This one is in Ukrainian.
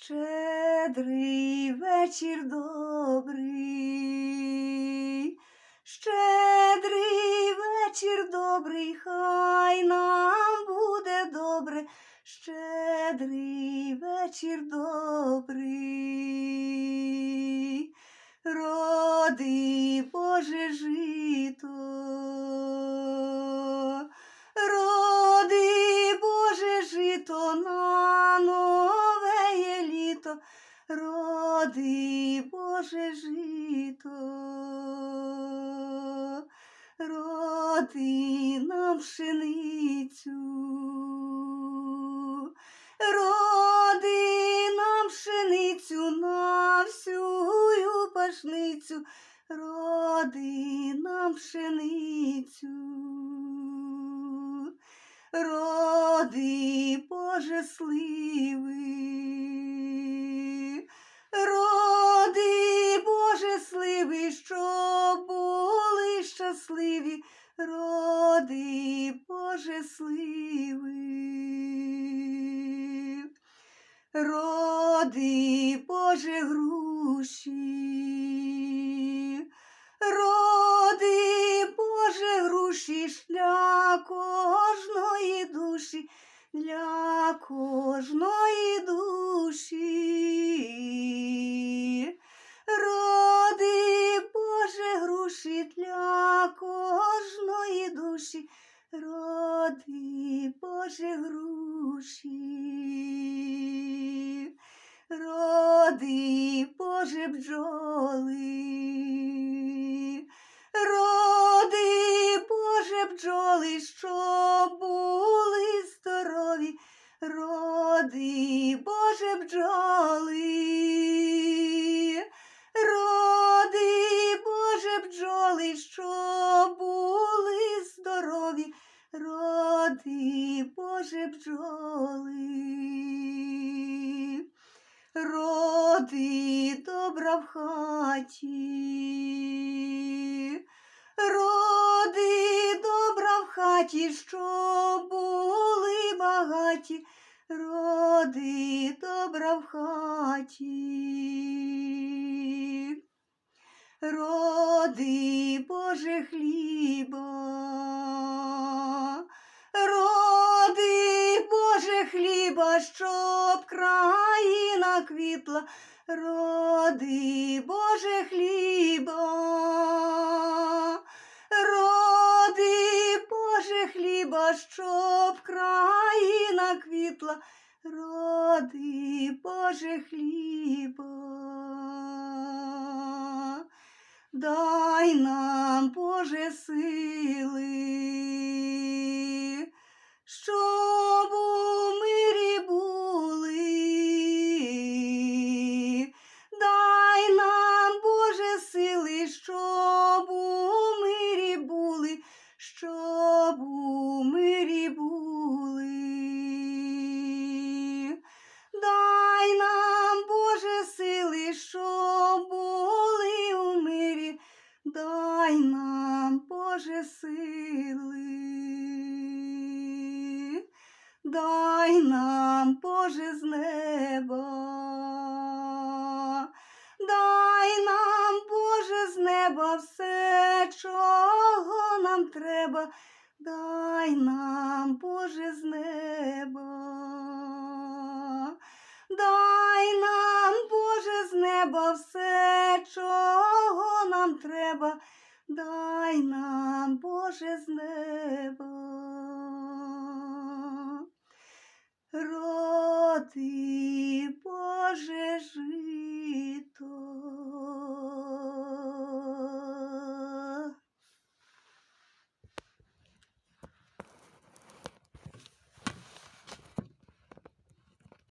Щедрий вечір добрий, щедрий вечір добрий, хай нам буде добре, щедрий вечір добрий, роди Боже жито, роди нам пшеницю, роди нам пшеницю на всю пашницю, роди нам пшеницю. Роди Боже сливи, роди Боже були щасливі, роди Боже сливи, роди Боже груші, роди Боже груші, роди Боже бджоли, роди Боже бджоли, що були здорові, роди хаті, роди добра в хаті, щоб були багаті, роди добра в хаті, роди Боже хліба, роди Боже хліба, щоб країна квітла, роди Боже хліба, роди Боже хліба, щоб країна квітла, роди Боже хліба. Дай нам, Боже, сили, дай нам, Боже, сили, дай нам, Боже, з неба, дай нам, Боже, з неба все, чого нам треба, дай нам, Боже, з неба. Дай нам, Боже, з неба все, чого нам треба, дай нам, Боже, з неба. Роди